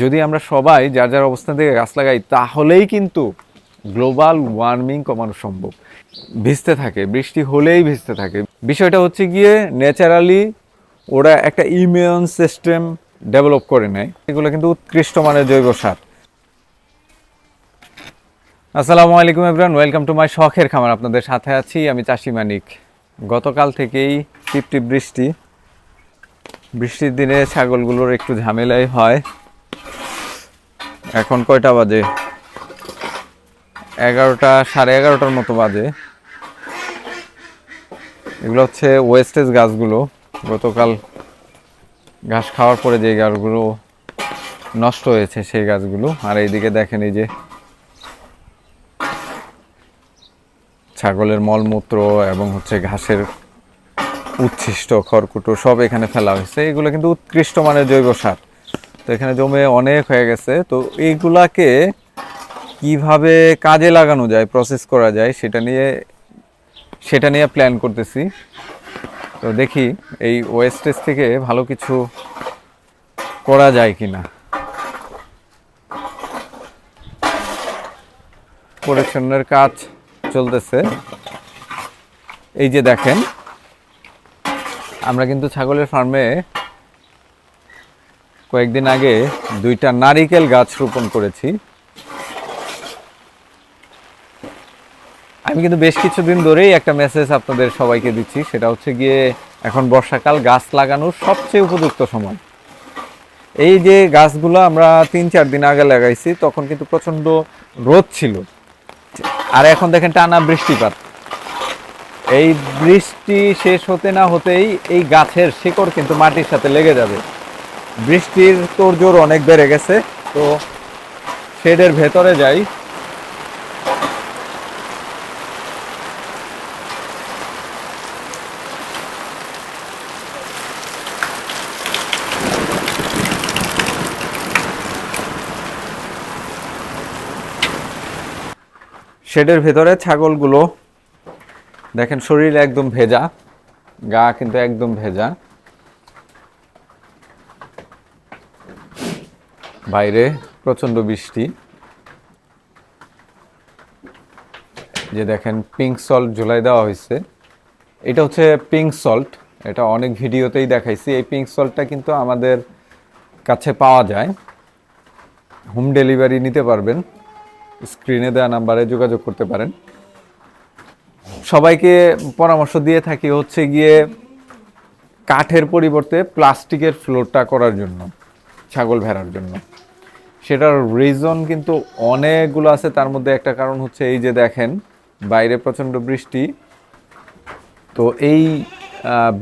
যদি আমরা সবাই যার যার অবস্থান থেকে গাছ লাগাই, তাহলেই কিন্তু গ্লোবাল ওয়ার্মিং কমানো সম্ভব। ভিজতে থাকে, বৃষ্টি হলেই ভিজতে থাকে। বিষয়টা হচ্ছে গিয়ে, ন্যাচারালি ওরা একটা ইমিউন সিস্টেম ডেভেলপ করে নেয়। এগুলো কিন্তু উৎকৃষ্ট মানের জৈব সার। আসসালামু আলাইকুম এভরান ওয়েলকাম টু মাই শখের খামার। আপনাদের সাথে আছি আমি চাষি মানিক। গতকাল থেকেই টিপটিপ বৃষ্টি। বৃষ্টির দিনে ছাগলগুলোর একটু ঝামেলাই হয়। এখন কয়টা বাজে? এগারোটা, সাড়ে এগারোটার মতো বাজে। এগুলো হচ্ছে ওয়েস্টেজ গাছগুলো। গতকাল ঘাস খাওয়ার পরে যে গাছগুলো নষ্ট হয়েছে, সেই গাছগুলো। আর এইদিকে দেখেন এই যে ছাগলের মলমূত্র এবং হচ্ছে ঘাসের উচ্ছিষ্ট খড়কুটো সব এখানে ফেলা হয়েছে। এগুলো কিন্তু উৎকৃষ্ট মানের জৈব সার। তো এখানে জমে অনেক হয়ে গেছে। তো এইগুলাকে কীভাবে কাজে লাগানো যায় প্রসেস করা যায়, সেটা নিয়ে সেটা নিয়ে প্ল্যান করতেছি। তো দেখি এই ওয়েস্টেজ থেকে ভালো কিছু করা যায় কিনা। পরিচ্ছন্নের কাজ চলতেছে। এই যে দেখেন, আমরা কিন্তু ছাগলের ফার্মে কয়েকদিন আগে দুইটা নারিকেল গাছ রোপণ করেছি। আমি কিন্তু বেশ কিছুদিন ধরেই একটা মেসেজ আপনাদের সবাইকে দিচ্ছি, সেটা হচ্ছে গিয়ে এখন বর্ষাকাল, গাছ লাগানোর সবচেয়ে উপযুক্ত সময়। এই যে গাছগুলো আমরা তিন চার দিন আগে লাগাইছি, তখন কিন্তু প্রচণ্ড রোদ ছিল। আর এখন দেখেন টানা বৃষ্টিপাত। এই বৃষ্টি শেষ হতে না হতেই এই গাছের শিকড় কিন্তু মাটির সাথে লেগে যাবে। বৃষ্টির তোড়জোড় অনেক বেড়ে গেছে, তো শেডের ভেতরে যাই। শেডের ভেতরে ছাগলগুলো, দেখেন শরীর একদম ভেজা, গা কিন্তু একদম ভেজা। বাইরে প্রচণ্ড বৃষ্টি। যে দেখেন পিঙ্ক সল্ট ঝুলাই দেওয়া হয়েছে। এটা হচ্ছে পিঙ্ক সল্ট এটা অনেক ভিডিওতেই দেখাইছি। এই পিঙ্ক সল্টটা কিন্তু আমাদের কাছে পাওয়া যায়। হোম ডেলিভারি নিতে পারবেন। স্ক্রিনে দেওয়া নাম্বারে যোগাযোগ করতে পারেন। সবাইকে পরামর্শ দিয়ে থাকি হচ্ছে গিয়ে কাঠের পরিবর্তে প্লাস্টিকের ফ্লোরটা করার জন্য, ছাগল ভেড়ার জন্য। সেটার রিজন কিন্তু অনেকগুলো আছে। তার মধ্যে একটা কারণ হচ্ছে এই যে দেখেন, বাইরে প্রচণ্ড বৃষ্টি। তো এই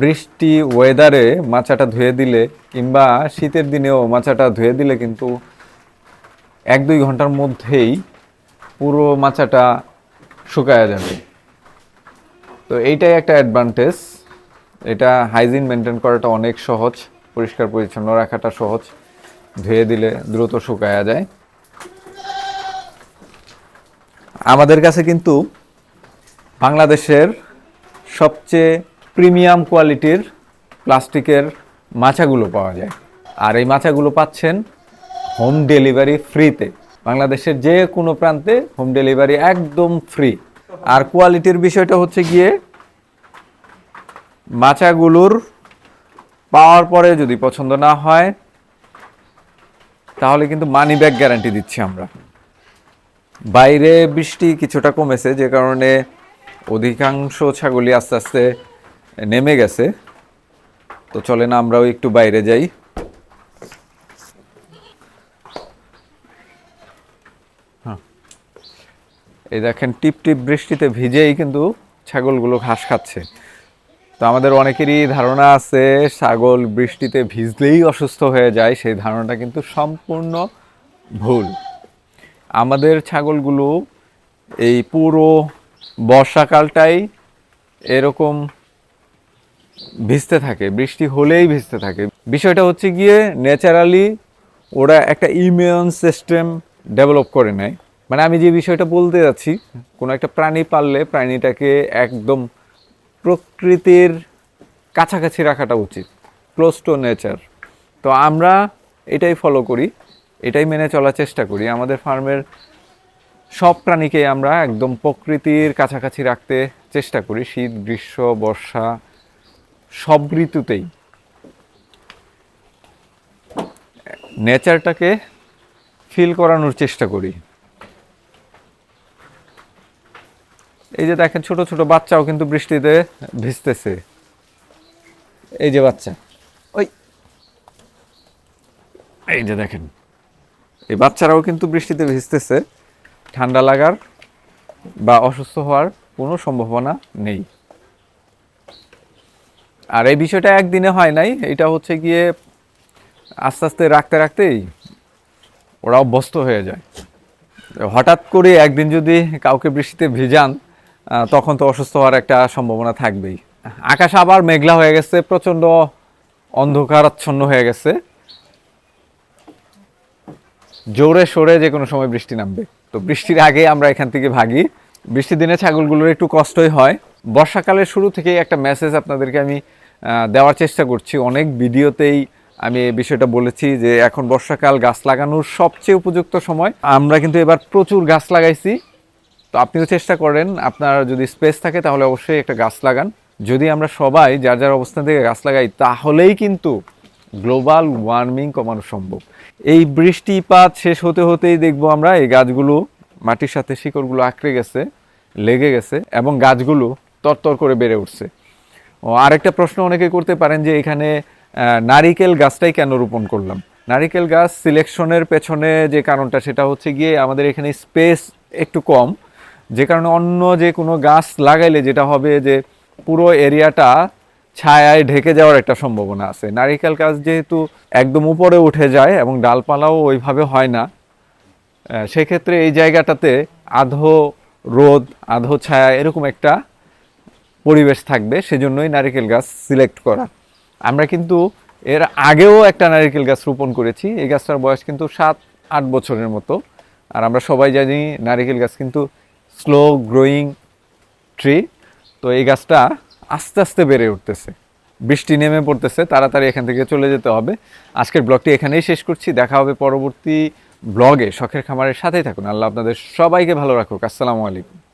বৃষ্টি ওয়েদারে মাচাটা ধুয়ে দিলে কিংবা শীতের দিনেও মাচাটা ধুয়ে দিলে কিন্তু এক দুই ঘণ্টার মধ্যেই পুরো মাচাটা শুকায়া যাবে। তো এইটাই একটা অ্যাডভান্টেজ এটা হাইজিন মেনটেন করাটা অনেক সহজ পরিষ্কার পরিচ্ছন্ন রাখাটা সহজ। ধুয়ে দিলে দ্রুত শুকায়া যায়। আমাদের কাছে কিন্তু বাংলাদেশের সবচেয়ে প্রিমিয়াম কোয়ালিটির প্লাস্টিকের মাছাগুলো পাওয়া যায়। আর এই মাচাগুলো পাচ্ছেন হোম ডেলিভারি ফ্রিতে। বাংলাদেশের যে কোনো প্রান্তে হোম ডেলিভারি একদম ফ্রি। আর কোয়ালিটির বিষয়টা হচ্ছে গিয়ে মাচাগুলোর পাওয়ার পরে যদি পছন্দ না হয় তাহলে কিন্তু মানি ব্যাক গ্যারান্টি দিচ্ছি আমরা। বাইরে বৃষ্টি কিছুটা কমেছে, যে কারণে অধিকাংশ ছাগলই আস্তে আস্তে নেমে গেছে। তো চলেন আমরাও একটু বাইরে যাই। এই দেখেন টিপ টিপ বৃষ্টিতে ভিজেই কিন্তু ছাগলগুলো ঘাস খাচ্ছে। তো আমাদের অনেকেরই ধারণা আছে, ছাগল বৃষ্টিতে ভিজলেই অসুস্থ হয়ে যায়, সেই ধারণাটা কিন্তু সম্পূর্ণ ভুল। আমাদের ছাগলগুলো এই পুরো বর্ষাকালটাই এরকম ভিজতে থাকে, বৃষ্টি হলেই ভিজতে থাকে। বিষয়টা হচ্ছে গিয়ে, ন্যাচারালি ওরা একটা ইমিউন সিস্টেম ডেভেলপ করে নেয়। মানে আমি যে বিষয়টা বলতে যাচ্ছি, কোনো একটা প্রাণী পাললে প্রাণীটাকে একদম প্রকৃতির কাছাকাছি রাখাটা উচিত ক্লোজ টু নেচার তো আমরা এটাই ফলো করি, এটাই মেনে চলার চেষ্টা করি। আমাদের ফার্মের সব প্রাণীকে আমরা একদম প্রকৃতির কাছাকাছি রাখতে চেষ্টা করি। শীত, গ্রীষ্ম, বর্ষা, সব ঋতুতেই। নেচারটাকে ফিল করানোর চেষ্টা করি। এই যে দেখেন, ছোট ছোট বাচ্চাও কিন্তু বৃষ্টিতে ভিজতেছে। এই যে বাচ্চা। ওই। এই যে দেখেন, এই বাচ্চারাও কিন্তু বৃষ্টিতে ভিজতেছে। ঠান্ডা লাগার বা অসুস্থ হওয়ার কোনো সম্ভাবনা নেই। আর এই বিষয়টা একদিনে হয় নাই, এটা হচ্ছে গিয়ে আস্তে আস্তে রাখতে রাখতেই ওরা অভ্যস্ত হয়ে যায়। হঠাৎ করে একদিন যদি কাউকে বৃষ্টিতে ভিজান তখন তো অসুস্থ হওয়ার একটা সম্ভাবনা থাকবেই। আকাশ আবার মেঘলা হয়ে গেছে, প্রচণ্ড অন্ধকারাচ্ছন্ন হয়ে গেছে। জোরে সোরে যে কোনো সময় বৃষ্টি নামবে। তো বৃষ্টির আগে আমরা এখান থেকে ভাগি। বৃষ্টির দিনে ছাগলগুলোর একটু কষ্টই হয়। বর্ষাকালের শুরু থেকেই একটা মেসেজ আপনাদেরকে আমি দেওয়ার চেষ্টা করছি। অনেক ভিডিওতেই আমি এই বিষয়টা বলেছি যে এখন বর্ষাকাল গাছ লাগানোর সবচেয়ে উপযুক্ত সময়। আমরা কিন্তু এবার প্রচুর গাছ লাগাইছি। তো আপনিও চেষ্টা করেন, আপনার যদি স্পেস থাকে তাহলে অবশ্যই একটা গাছ লাগান। যদি আমরা সবাই যার যার অবস্থান থেকে গাছ লাগাই, তাহলেই কিন্তু গ্লোবাল ওয়ার্মিং কমানো সম্ভব। এই বৃষ্টিপাত শেষ হতে হতেই দেখব আমরা এই গাছগুলো মাটির সাথে শিকড়গুলো আঁকড়ে গেছে, লেগে গেছে এবং গাছগুলো তরতর করে বেড়ে উঠছে। ও, আরেকটা প্রশ্ন অনেকে করতে পারেন যে এখানে নারিকেল গাছটাই কেন রোপণ করলাম? নারিকেল গাছ সিলেকশনের পেছনে যে কারণটা সেটা হচ্ছে গিয়ে আমাদের এখানে স্পেস একটু কম যে কারণে অন্য যে কোনো গাছ লাগাইলে যেটা হবে যে পুরো এরিয়াটা ছায়ায় ঢেকে যাওয়ার একটা সম্ভাবনা আছে। নারিকেল গাছ যেহেতু একদম উপরে উঠে যায় এবং ডালপালাও ওইভাবে হয় না সেক্ষেত্রে এই জায়গাটাতে আধো রোদ, আধো ছায়া এরকম একটা পরিবেশ থাকবে, সেজন্যই নারিকেল গাছ সিলেক্ট করা। আমরা কিন্তু এর আগেও একটা নারিকেল গাছ রোপণ করেছি, এই গাছটার বয়স কিন্তু সাত, আট বছরের মতো। আর আমরা সবাই জানি নারিকেল গাছ কিন্তু স্লো গ্রোয়িং ট্রি। তো এই গাছটা আস্তে আস্তে বেড়ে উঠতেছে। বৃষ্টি নেমে পড়তেছে, তাড়াতাড়ি এখান থেকে চলে যেতে হবে। আজকের ব্লগটি এখানেই শেষ করছি। দেখা হবে পরবর্তী ব্লগে। শখের খামারের সাথেই থাকুন। আল্লাহ আপনাদের সবাইকে ভালো রাখুক। আসসালামু আলাইকুম।